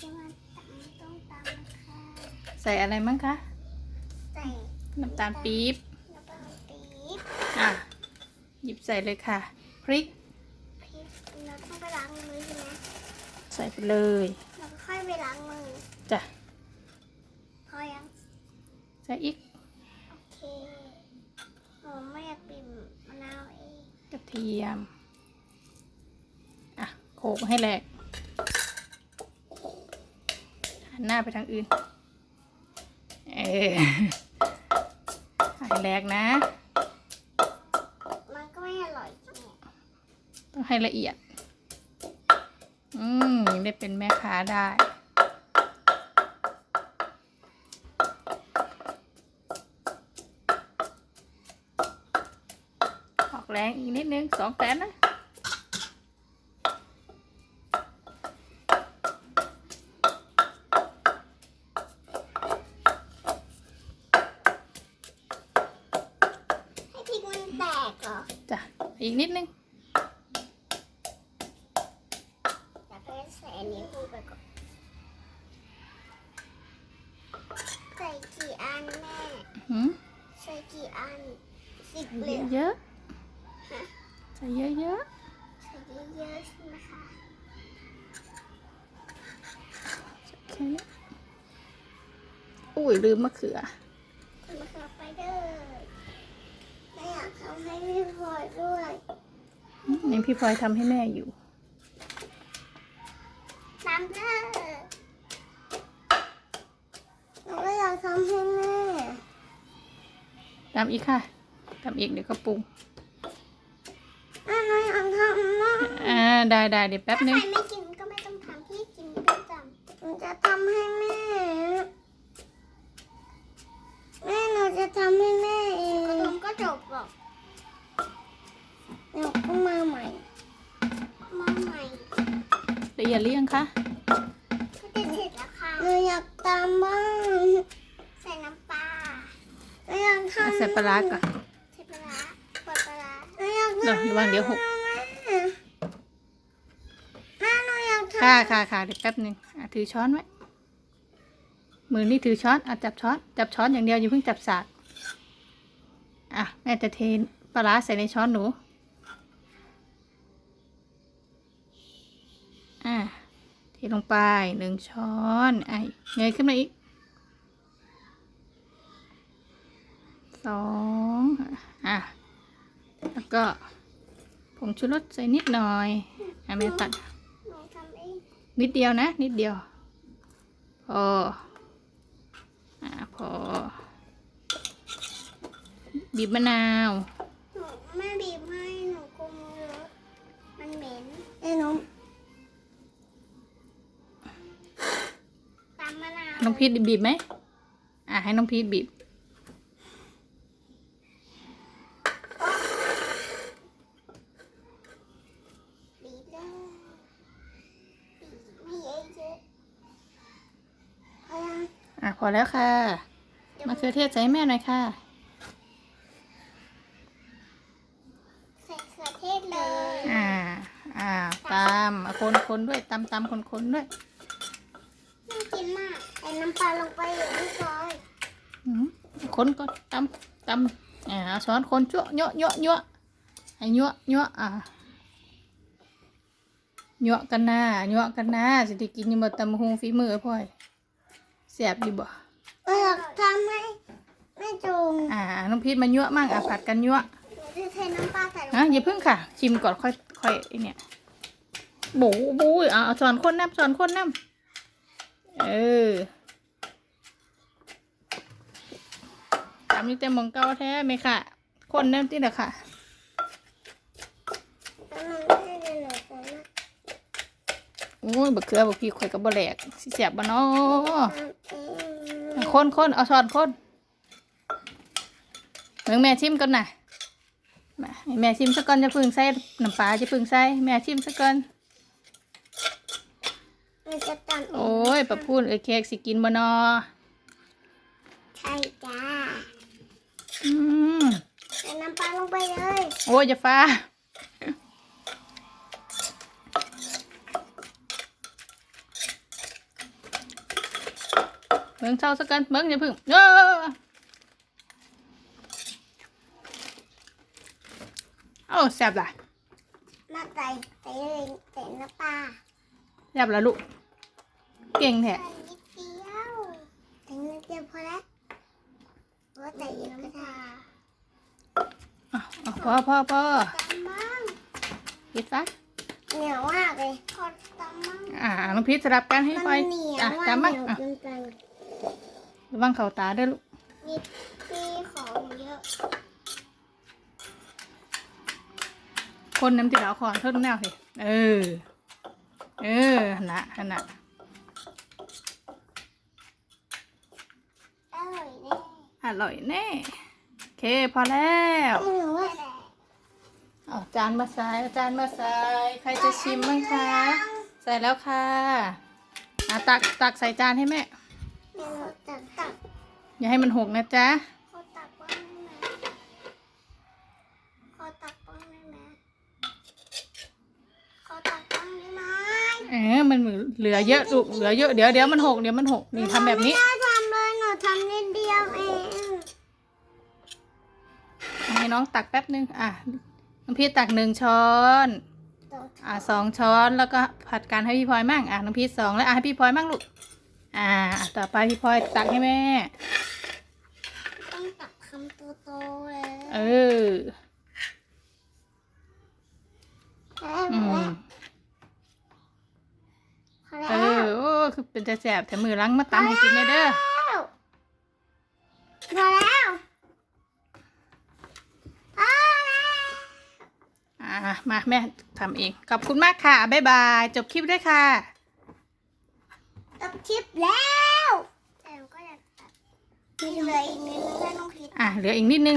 จะมาตำต้องตำค่ะ ใส่อะไรมั้งคะใส่น้ำตาลปี๊บน้ำตาลปี๊บอะหยิบใส่เลยค่ะ พริกพริกเราต้องไปล้างมือใช่ไหมใส่ไปเลยเราก็ค่อยไปล้างมือจ้ะพอยังใส่อีกโอเคหนูไม่อยากปิ่มมะนาวเองกระเทียมอะโขลกให้แหลก หันหน้าไปทางอื่น เออให้แหลกนะ มันก็ไม่อร่อยจริงต้องให้ละเอียด อืมยังได้เป็นแม่ค้าได้ออกแรงอีกนิดนึงสองแสนนะ กเหรอจ้ะอีกนิดนึงอยากให้ใส่อันนี้พูดไปก่อนใส่กี่อันแม่หืมใส่กี่อันสิบใส่เหลือเยอะฮะๆใส่เยอะใส่เยอะๆใช่ไหมคะๆแค่นี้อุ้ยลืมมะเขือคุณมาขับไปเด้อไม่อยากทำ ให้พี่พลอยด้วยยังพี่พลอยทำให้แม่อยู่ตามเด้อหนูก็อยากทำให้แม่ตามอีกค่ะตามอีกเดี๋ยวก็ปรุงแม่หนูอยากทำมากอ่าได้ได้เดี๋ยวแป๊บถ้านึใคงรไม่กิน ละเอียดหรือยังคะก็จะเสร็จแล้วค่ะหนูอยากตามบ้างใส่น้ำปลาหนูอยากอะทำใส่ปลาร้าก่อนใส่ปลาร้าปลาปลาร้าหนูอยากเดี๋ยวทำระวังเดี๋ยวหกแม่หนูอยากทำค่ะค่ะค่ะเดี๋ยวแป๊บนึงอะถือช้อนไว้มือนี่ถือช้อนอะจับช้อน จับช้อนอย่างเดียวอย่าเพิ่งจับสากอะแม่จะเทปลาร้าใส่ในช้อนหนู อะ เทลงไปหนึ่งช้อนไอ้เงยขึ้นมาอีกสองอะ แล้วก็ผงชูรสใส่นิดหน่อยอะแม่ตัด นิดเดียวนะ นิดเดียว พอ อ่าพอ บีบมะนาว ไม่บีบให้ นาวน้องพีทบีบไหมอ่าให้น้องพีทบีบบีบเลยบีบไม่เยอะเยอะพอยังอ่าพอแล้วค่ะมะเขือเทศใส่ให้แม่หน่อยค่ะใส่เขือเทศเลย อ่า อ่า ตามอะคนคนด้วยตำตำคนคนด้วย น่ากินมากใส่น้ำปลาลงไปอย่างนี้ซอยอืมคนก็ตำตำอ่าเอาช้อนคนชั่วเยอะเยอะเยอะให้เยอะเยอะอ่าเยอะกันหน้าเยอะกันหน้าสิได้กินอยังบ่ตำหงฝีมือพ่อยแซ่บดีบ่เราอยากทำให้แม่จุงอ่าน้องพีทมาเยอะมั่งอะผัดกันเยอะหนูจะเทน้ำปลาใส่ลงฮะอย่าเพิ่งค่ะ ชิมก่อนค่อยค่อยไอเนี่ยบูบูอะเอาช้อนคนน้ำช้อนคนน้ำเออ ตามนี้เต็มองเก้าแท้ไหมค่ะ คนน้ำที่ละค่ะแล้วมันไม่ได้เลยหนูนะโอ้ยบักเขือบักพี่ข่อยกับบะแหลกสิเสียบบ่เนาะทำเอคนคนเอาช้อนคนเมืองแม่ชิมก่อนน่ะมาแม่ชิมสักก่อนจะพึ่งใส่น้ำปลาจะพึ่งใส่แม่ชิมสักก่อนมันโอ้ยปะพูนเอ้ยเค้กสิกินบ่นอใช่จ้า อืมใส่น้ำปลาลงไปเลยโอ้ยอย่าฟ้า เบิ้งเศร้าสักกันเบิ้งอย่าพึ่งเออโอ้แซ่บล่ะมาใส่ใส่เลยใส่น้ำปลา แซ่บละลูก เก่งแท้ ใส่นิดเดียวใส่นิดเดียวพอแล้ว ว่าใส่เยอะก็ได้อะอะพอพอพอตำมั่งปิดซะเหนียวมากเลยขอตำมั่งอ่าน้องพีชสลับกันให้ไปมันเหนียวอะว่าจำเหมั้งนียวอะเกินไประวังเข่าตาด้วยลูกมีมีของเยอะคนน้ำติดเอาคอนเท่าแนวสิเออ เออหันนะหันนะ อร่อยแน่ อร่อยแน่โอเคพอแล้วไม่รู้ว่าเอาจานมาใส่เอาจานมาใส่ใครจะชิมบ้างคะ ใส่แล้วค่ะอะตักตักใส่จานให้แม่เมนูตักตักอย่าให้มันหกนะจ๊ะขอตักบ้างได้ไหมขอตักบ้างได้ไหมขอตักบ้างได้ไหมเออมันเหลือเยอะลูกเหลือเยอะเดี๋ยวเดี๋ยวมันหกเดี๋ยวมันหกนี่ทำแบบนี้ไม่ได้ทำเลยหนูทำนิดเดียวเองให้ น้องตักแป๊บนึงอะน้องพี่ตักหนึ่งช้อน อะสองช้อนแล้วก็ผัดกันให้พี่พลอยมั่งอะน้องพีชสองแล้วอะให้พี่พลอยมั่งลูกอ่าต่อไปพี่พลอยตักให้แม่ ต้องตักคำโตๆเลยเอออืมพอแล้วเออโอ้คือเป็นจะแสบแต่มือล้างมาตำให้กินแน่เด้อ มาแม่ทำเอง ขอบคุณมากค่ะ บ๊ายบาย จบคลิปด้วยค่ะ จบคลิปแล้วแต่หนูก็อยากตัดมีเหลืออีกนิดนึงให้น้องพีอะ เหลืออีกนิดนึงแหละ